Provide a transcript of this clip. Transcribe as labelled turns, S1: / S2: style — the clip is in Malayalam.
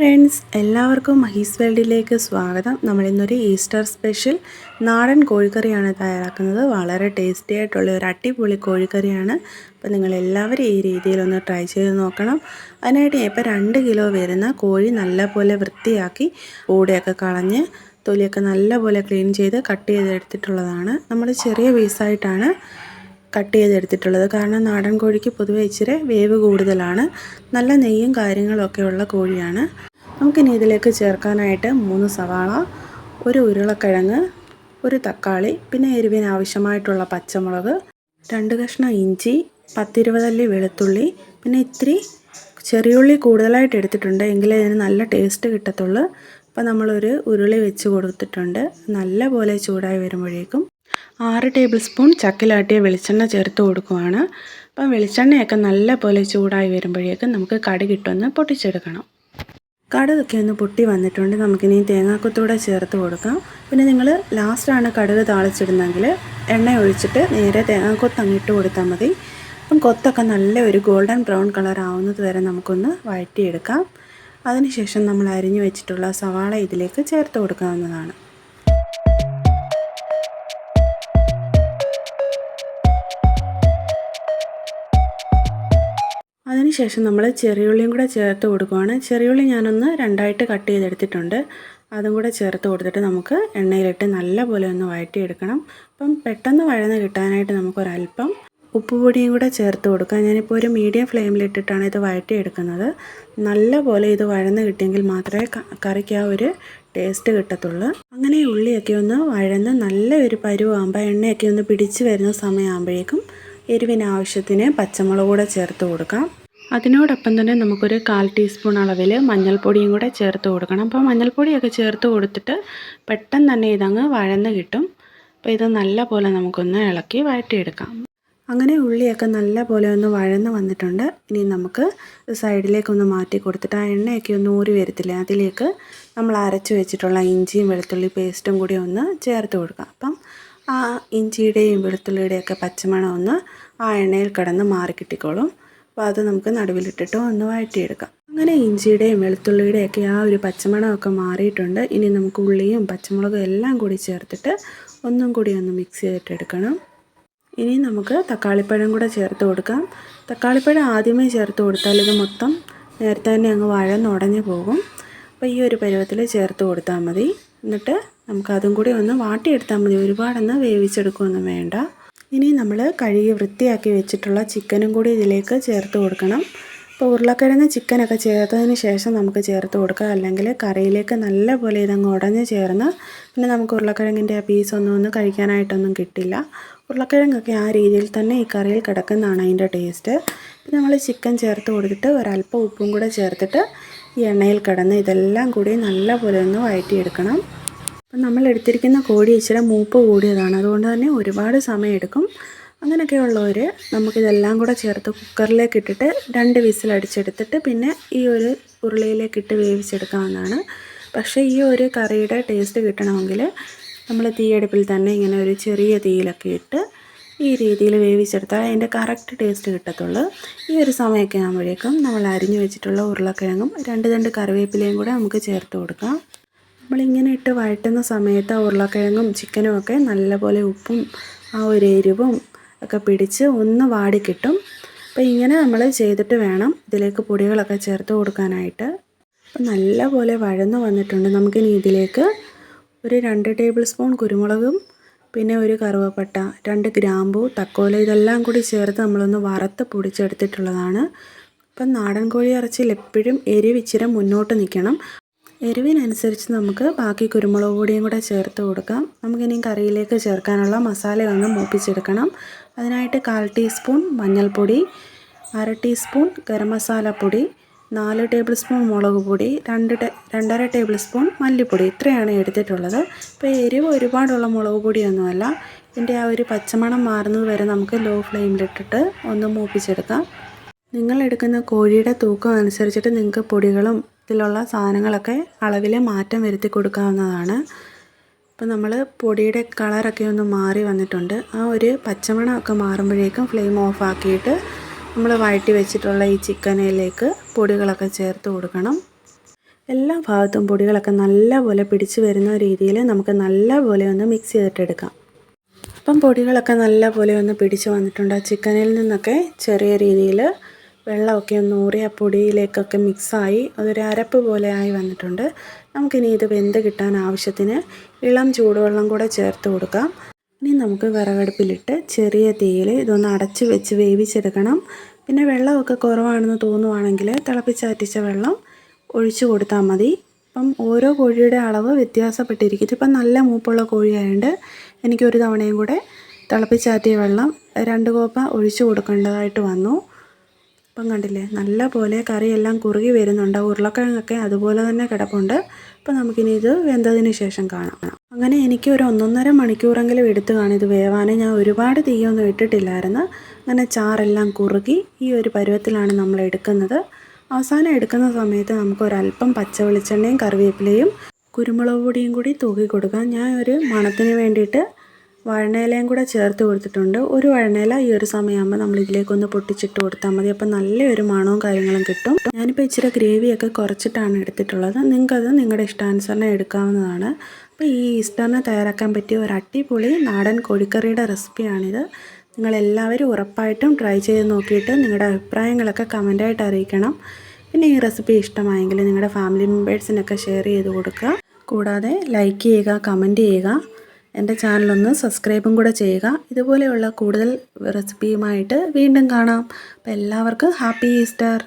S1: ഫ്രണ്ട്സ് എല്ലാവർക്കും മഹീസ് വേൾഡിലേക്ക് സ്വാഗതം. നമ്മളിന്നൊരു ഈസ്റ്റർ സ്പെഷ്യൽ നാടൻ കോഴിക്കറിയാണ് തയ്യാറാക്കുന്നത്. വളരെ ടേസ്റ്റി ആയിട്ടുള്ള ഒരു അടിപൊളി കോഴിക്കറിയാണ്. അപ്പോൾ നിങ്ങളെല്ലാവരും ഈ രീതിയിലൊന്ന് ട്രൈ ചെയ്ത് നോക്കണം. അതിനായിട്ട് ഇപ്പോൾ രണ്ട് കിലോ വരുന്ന കോഴി നല്ലപോലെ വൃത്തിയാക്കി കൂടെയൊക്കെ കളഞ്ഞ് തൊലിയൊക്കെ നല്ലപോലെ ക്ലീൻ ചെയ്ത് കട്ട് ചെയ്തെടുത്തിട്ടുള്ളതാണ്. നമ്മൾ ചെറിയ പീസായിട്ടാണ് കട്ട് ചെയ്തെടുത്തിട്ടുള്ളത്. കാരണം നാടൻ കോഴിക്ക് പൊതുവെ ഇച്ചിരി വേവ് കൂടുതലാണ്. നല്ല നെയ്യും കാര്യങ്ങളൊക്കെ ഉള്ള കോഴിയാണ്. നമുക്കിനി ഇതിലേക്ക് ചേർക്കാനായിട്ട് മൂന്ന് സവാള ഒരു ഉരുളക്കിഴങ്ങ് ഒരു തക്കാളി പിന്നെ എരിവിന് ആവശ്യമായിട്ടുള്ള പച്ചമുളക് രണ്ട് കഷ്ണം ഇഞ്ചി പത്തിരുപതല്ലി വെളുത്തുള്ളി പിന്നെ ഇത്തിരി ചെറിയുള്ളി കൂടുതലായിട്ട് എടുത്തിട്ടുണ്ട് എങ്കിലേ ഇതിന് നല്ല ടേസ്റ്റ് കിട്ടത്തുള്ളൂ. അപ്പോൾ നമ്മളൊരു ഉരുളി വെച്ച് കൊടുത്തിട്ടുണ്ട് നല്ല പോലെ ചൂടായി വരുമ്പോഴേക്കും ആറ് ടേബിൾ സ്പൂൺ ചക്കിലാട്ടിയ വെളിച്ചെണ്ണ ചേർത്ത് കൊടുക്കുവാണ്. അപ്പം വെളിച്ചെണ്ണയൊക്കെ നല്ല പോലെ ചൂടായി വരുമ്പോഴേക്കും നമുക്ക് കടി കടുകിട്ടൊന്ന് പൊട്ടിച്ചെടുക്കണം. കടുകൊക്കെ ഒന്ന് പൊട്ടി വന്നിട്ടുണ്ട്. നമുക്കിനി തേങ്ങാക്കൊത്തൂടെ ചേർത്ത് കൊടുക്കാം. പിന്നെ നിങ്ങൾ ലാസ്റ്റാണ് കടുക് താളിച്ചിടുന്നെങ്കിൽ എണ്ണ ഒഴിച്ചിട്ട് നേരെ തേങ്ങാക്കൊത്ത് അങ്ങിട്ട് കൊടുത്താൽ മതി. അപ്പം കൊത്തൊക്കെ നല്ല ഒരു ഗോൾഡൻ ബ്രൗൺ കളർ ആവുന്നത് വരെ നമുക്കൊന്ന് വഴറ്റിയെടുക്കാം. അതിനുശേഷം നമ്മൾ അരിഞ്ഞു വെച്ചിട്ടുള്ള സവാള ഇതിലേക്ക് ചേർത്ത് കൊടുക്കാവുന്നതാണ്. അതിനുശേഷം നമ്മൾ ചെറിയുള്ളിയും കൂടെ ചേർത്ത് കൊടുക്കുവാണ്. ചെറിയുള്ളി ഞാനൊന്ന് രണ്ടായിട്ട് കട്ട് ചെയ്തെടുത്തിട്ടുണ്ട്. അതും കൂടെ ചേർത്ത് കൊടുത്തിട്ട് നമുക്ക് എണ്ണയിലിട്ട് നല്ലപോലെ ഒന്ന് വഴറ്റിയെടുക്കണം. അപ്പം പെട്ടെന്ന് വഴന്ന് കിട്ടാനായിട്ട് നമുക്കൊരല്പം ഉപ്പുപൊടിയും കൂടെ ചേർത്ത് കൊടുക്കാം. ഞാനിപ്പോൾ ഒരു മീഡിയം ഫ്ലെയിമിലിട്ടിട്ടാണ് ഇത് വഴറ്റിയെടുക്കുന്നത്. നല്ലപോലെ ഇത് വഴന്ന് കിട്ടിയെങ്കിൽ മാത്രമേ കറിക്ക് ആ ഒരു ടേസ്റ്റ് കിട്ടത്തുള്ളൂ. അങ്ങനെ ഉള്ളിയൊക്കെ ഒന്ന് വഴന്ന് നല്ല ഒരു പരുവാകുമ്പോൾ എണ്ണയൊക്കെ ഒന്ന് പിടിച്ച് വരുന്ന സമയമാകുമ്പോഴേക്കും എരിവിന് ആവശ്യത്തിന് പച്ചമുളക് കൂടെ ചേർത്ത് കൊടുക്കാം. അതിനോടൊപ്പം തന്നെ നമുക്കൊരു കാൽ ടീസ്പൂൺ അളവിൽ മഞ്ഞൾപ്പൊടിയും കൂടെ ചേർത്ത് കൊടുക്കണം. അപ്പോൾ മഞ്ഞൾപ്പൊടിയൊക്കെ ചേർത്ത് കൊടുത്തിട്ട് പെട്ടെന്ന് തന്നെ ഇതങ്ങ് വഴന്ന് കിട്ടും. അപ്പോൾ ഇത് നല്ല പോലെ നമുക്കൊന്ന് ഇളക്കി വഴറ്റിയെടുക്കാം. അങ്ങനെ ഉള്ളിയൊക്കെ നല്ല പോലെ ഒന്ന് വഴന്ന് വന്നിട്ടുണ്ട്. ഇനി നമുക്ക് സൈഡിലേക്കൊന്ന് മാറ്റി കൊടുത്തിട്ട് ആ എണ്ണയൊക്കെ ഒന്ന് ഊരി വരത്തില്ലേ അതിലേക്ക് നമ്മൾ അരച്ച് വെച്ചിട്ടുള്ള ഇഞ്ചിയും വെളുത്തുള്ളി പേസ്റ്റും കൂടി ഒന്ന് ചേർത്ത് കൊടുക്കാം. അപ്പം ആ ഇഞ്ചിയുടെയും വെളുത്തുള്ളിയുടെയൊക്കെ പച്ചമണം ഒന്ന് ആ എണ്ണയിൽ കിടന്ന് മാറി കിട്ടിക്കോളും. അപ്പോൾ അത് നമുക്ക് നടുവിലിട്ടിട്ട് ഒന്ന് വഴറ്റിയെടുക്കാം. അങ്ങനെ ഇഞ്ചിയുടെയും വെളുത്തുള്ളിയുടെയൊക്കെ ആ ഒരു പച്ചമണമൊക്കെ മാറിയിട്ടുണ്ട്. ഇനി നമുക്ക് ഉള്ളിയും പച്ചമുളകും എല്ലാം കൂടി ചേർത്തിട്ട് ഒന്നും കൂടി ഒന്ന് മിക്സ് ചെയ്തിട്ടെടുക്കണം. ഇനി നമുക്ക് തക്കാളിപ്പഴം കൂടെ ചേർത്ത് കൊടുക്കാം. തക്കാളിപ്പഴം ആദ്യമേ ചേർത്ത് കൊടുത്താൽ ഇത് മൊത്തം നേരത്തെ തന്നെ അങ്ങ് വഴന്നുടഞ്ഞു പോകും. അപ്പോൾ ഈ ഒരു പരുവത്തിൽ ചേർത്ത് കൊടുത്താൽ മതി. എന്നിട്ട് നമുക്കതും കൂടി ഒന്ന് വാട്ടിയെടുത്താൽ മതി. ഒരുപാടൊന്ന് വേവിച്ചെടുക്കുകയൊന്നും വേണ്ട. ഇനി നമ്മൾ കഴുകി വൃത്തിയാക്കി വെച്ചിട്ടുള്ള ചിക്കനും കൂടി ഇതിലേക്ക് ചേർത്ത് കൊടുക്കണം. ഇപ്പോൾ ഉരുളക്കിഴങ്ങ് ചിക്കനൊക്കെ ചേർത്തതിന് ശേഷം നമുക്ക് ചേർത്ത് കൊടുക്കുക അല്ലെങ്കിൽ കറിയിലേക്ക് നല്ലപോലെ ഇതങ്ങ് ഉടഞ്ഞ് ചേർന്ന് പിന്നെ നമുക്ക് ഉരുളക്കിഴങ്ങിന്റെ ആ പീസൊന്നും ഒന്ന് കഴിക്കാനായിട്ടൊന്നും കിട്ടില്ല. ഉരുളക്കിഴങ്ങൊക്കെ ആ രീതിയിൽ തന്നെ ഈ കറിയിൽ കിടക്കുന്നതാണ് അതിന്റെ ടേസ്റ്റ് പിന്നെ നമ്മൾ ചിക്കൻ ചേർത്ത് കൊടുത്തിട്ട് ഒരല്പം ഉപ്പും കൂടെ ചേർത്തിട്ട് ഈ എണ്ണയിൽ കിടന്ന് ഇതെല്ലാം കൂടി നല്ലപോലെ ഒന്ന് വഴറ്റിയെടുക്കണം അപ്പം നമ്മൾ എടുത്തിരിക്കുന്ന കോഴി ഇച്ചിരി മൂപ്പ് കൂടിയതാണ്. അതുകൊണ്ട് തന്നെ ഒരുപാട് സമയം സമയമെടുക്കും. അങ്ങനെയൊക്കെയുള്ളവർ നമുക്കിതെല്ലാം കൂടെ ചേർത്ത് കുക്കറിലേക്ക് ഇട്ടിട്ട് രണ്ട് വിസിൽ അടിച്ചെടുത്തിട്ട് പിന്നെ ഈ ഒരു ഉരുളിയിലേക്ക് ഇട്ട് വേവിച്ചെടുക്കാവുന്നതാണ്. പക്ഷേ ഈ ഒരു കറിയുടെ ടേസ്റ്റ് കിട്ടണമെങ്കിൽ നമ്മൾ തീയടുപ്പിൽ തന്നെ ഇങ്ങനെ ഒരു ചെറിയ തീയിലൊക്കെ ഇട്ട് ഈ രീതിയിൽ വേവിച്ചെടുത്താൽ അതിന്റെ കറക്റ്റ് ടേസ്റ്റ് കിട്ടത്തുള്ളൂ. ഈ ഒരു സമയമൊക്കെ ആകുമ്പോഴേക്കും നമ്മൾ അരിഞ്ഞു വെച്ചിട്ടുള്ള ഉരുളക്കിഴങ്ങും രണ്ട് രണ്ട് കറിവേപ്പിലയും കൂടെ നമുക്ക് ചേർത്ത് കൊടുക്കാം. നമ്മളിങ്ങനെ ഇട്ട് വഴറ്റുന്ന സമയത്ത് ഉരുളക്കിഴങ്ങും ചിക്കനും ഒക്കെ നല്ലപോലെ ഉപ്പും ആ ഒരു എരിവും ഒക്കെ പിടിച്ച് ഒന്ന് വാടി കിട്ടും. അപ്പോൾ ഇങ്ങനെ നമ്മൾ ചെയ്തിട്ട് വേണം ഇതിലേക്ക് പൊടികളൊക്കെ ചേർത്ത് കൊടുക്കാനായിട്ട്. അപ്പോൾ നല്ലപോലെ വഴന്ന് വന്നിട്ടുണ്ട് നമുക്കിനി ഇതിലേക്ക്. ഒരു രണ്ട് ടേബിൾ സ്പൂൺ കുരുമുളകും പിന്നെ ഒരു കറുവപ്പട്ട രണ്ട് ഗ്രാമ്പു തക്കോല ഇതെല്ലാം കൂടി ചേർത്ത് നമ്മളൊന്ന് വറുത്ത് പൊടിച്ചെടുത്തിട്ടുള്ളതാണ്. ഇപ്പം നാടൻ കോഴി ഇറച്ചിയിൽ എപ്പോഴും എരിവിച്ചിരം മുന്നോട്ട് നിൽക്കണം. എരിവിനനുസരിച്ച് നമുക്ക് ബാക്കി കുരുമുളക് പൊടിയും കൂടെ ചേർത്ത് കൊടുക്കാം. നമുക്കിനി കറിയിലേക്ക് ചേർക്കാനുള്ള മസാലയൊന്ന് മൂപ്പിച്ചെടുക്കണം. അതിനായിട്ട് കാൽ ടീസ്പൂൺ മഞ്ഞൾപ്പൊടി അര ടീസ്പൂൺ ഗരം മസാലപ്പൊടി നാല് ടേബിൾ സ്പൂൺ മുളക് പൊടി രണ്ട് രണ്ടര ടേബിൾ സ്പൂൺ മല്ലിപ്പൊടി. ഇത്രയാണ് എടുത്തിട്ടുള്ളത്. ഇപ്പോൾ എരിവ് ഒരുപാടുള്ള മുളക് പൊടിയൊന്നുമല്ല. ഇതിന്റെ ആ ഒരു പച്ചമണം മാറുന്നത് വരെ നമുക്ക് ലോ ഫ്ലെയിമിലിട്ടിട്ട് ഒന്ന് മൂപ്പിച്ചെടുക്കാം. നിങ്ങൾ എടുക്കുന്ന കോഴിയുടെ തൂക്കം അനുസരിച്ചിട്ട് നിങ്ങൾക്ക് പൊടികളും ഇതിലുള്ള സാധനങ്ങളൊക്കെ അളവിൽ മാറ്റം വരുത്തി കൊടുക്കാവുന്നതാണ്. അപ്പോൾ നമ്മൾ പൊടിയുടെ കളറൊക്കെ ഒന്ന് മാറി വന്നിട്ടുണ്ട്. ആ ഒരു പച്ചമണമൊക്കെ മാറുമ്പോഴേക്കും ഫ്ലെയിം ഓഫ് ആക്കിയിട്ട് നമ്മൾ വഴറ്റി വെച്ചിട്ടുള്ള ഈ ചിക്കനിലേക്ക് പൊടികളൊക്കെ ചേർത്ത് കൊടുക്കണം. എല്ലാ ഭാഗത്തും പൊടികളൊക്കെ നല്ലപോലെ പിടിച്ച് വരുന്ന രീതിയിൽ നമുക്ക് നല്ലപോലെ ഒന്ന് മിക്സ് ചെയ്തിട്ടെടുക്കാം. അപ്പം പൊടികളൊക്കെ നല്ലപോലെ ഒന്ന് പിടിച്ച് വന്നിട്ടുണ്ട്. ചിക്കനിൽ നിന്നൊക്കെ ചെറിയ രീതിയിൽ വെള്ളമൊക്കെ ഒന്ന് ഊറി ആ പൊടിയിലേക്കൊക്കെ മിക്സായി അതൊരു അരപ്പ് പോലെ ആയി വന്നിട്ടുണ്ട്. നമുക്കിനി ഇത് വെന്ത് കിട്ടാൻ ആവശ്യത്തിന് ഇളം ചൂടുവെള്ളം കൂടെ ചേർത്ത് കൊടുക്കാം. ഇനി നമുക്ക് വിറകടുപ്പിലിട്ട് ചെറിയ തീയിൽ ഇതൊന്ന് അടച്ച് വെച്ച് വേവിച്ചെടുക്കണം. പിന്നെ വെള്ളമൊക്കെ കുറവാണെന്ന് തോന്നുവാണെങ്കിൽ തിളപ്പിച്ചാറ്റിച്ച വെള്ളം ഒഴിച്ചു കൊടുത്താൽ മതി. ഇപ്പം ഓരോ കോഴിയുടെ അളവ് വ്യത്യാസപ്പെട്ടിരിക്കും ഇതിപ്പം നല്ല മൂപ്പുള്ള കോഴിയായതുകൊണ്ട് എനിക്കൊരു തവണയും കൂടെ തിളപ്പിച്ചാറ്റിയ വെള്ളം രണ്ട് കോപ്പ ഒഴിച്ചു കൊടുക്കേണ്ടതായിട്ട് വന്നു. ഇപ്പം കണ്ടില്ലേ? നല്ല പോലെ കറിയെല്ലാം കുറുകി വരുന്നുണ്ട്. ഉരുളക്കിഴങ്ങൊക്കെ അതുപോലെ തന്നെ കിടപ്പുണ്ട്. അപ്പം നമുക്കിനി ഇത് വെന്തതിന് ശേഷം കാണാം. അങ്ങനെ എനിക്ക് ഒരു ഒന്നൊന്നര മണിക്കൂറെങ്കിലും എടുത്തു കാണും ഇത് വേവാൻ. ഞാൻ ഒരുപാട് തീയൊന്നും ഇട്ടിട്ടില്ലായിരുന്നു. അങ്ങനെ ചാറെല്ലാം കുറുകി ഈ ഒരു പരുവത്തിലാണ് നമ്മൾ എടുക്കുന്നത്. അവസാനം എടുക്കുന്ന സമയത്ത് നമുക്ക് ഒരല്പം പച്ച വെളിച്ചെണ്ണയും കറിവേപ്പിലയും കുരുമുളക് പൊടിയും കൂടി തൂക്കി കൊടുക്കാം. ഞാൻ ഒരു മണത്തിന് വേണ്ടിയിട്ട് വഴണയിലയും കൂടെ ചേർത്ത് കൊടുത്തിട്ടുണ്ട്. ഒരു വഴണയില ഈ ഒരു സമയമാകുമ്പോൾ നമ്മൾ ഇതിലേക്കൊന്ന് പൊട്ടിച്ചിട്ട് കൊടുത്താൽ മതി. അപ്പം നല്ലൊരു മണവും കാര്യങ്ങളും കിട്ടും. ഞാനിപ്പോൾ ഇച്ചിരി ഗ്രേവിയൊക്കെ കുറച്ചിട്ടാണ് എടുത്തിട്ടുള്ളത്. നിങ്ങൾക്കത് നിങ്ങളുടെ ഇഷ്ടാനുസരണം എടുക്കാവുന്നതാണ്. അപ്പോൾ ഈ ഈസ്റ്ററിന് തയ്യാറാക്കാൻ പറ്റിയ ഒരു അടിപൊളി നാടൻ കോഴിക്കറിയുടെ റെസിപ്പിയാണിത്. നിങ്ങളെല്ലാവരും ഉറപ്പായിട്ടും ട്രൈ ചെയ്ത് നോക്കിയിട്ട് നിങ്ങളുടെ അഭിപ്രായങ്ങളൊക്കെ കമന്റായിട്ട് അറിയിക്കണം. പിന്നെ ഈ റെസിപ്പി ഇഷ്ടമായെങ്കിൽ നിങ്ങളുടെ ഫാമിലി മെമ്പേഴ്സിനൊക്കെ ഷെയർ ചെയ്ത് കൊടുക്കുക. കൂടാതെ ലൈക്ക് ചെയ്യുക കമന്റ് ചെയ്യുക. എന്റെ ചാനലൊന്ന് സബ്സ്ക്രൈബും കൂടെ ചെയ്യുക. ഇതുപോലെയുള്ള കൂടുതൽ റെസിപ്പിയുമായിട്ട് വീണ്ടും കാണാം. അപ്പോൾ എല്ലാവർക്കും ഹാപ്പി ഈസ്റ്റർ.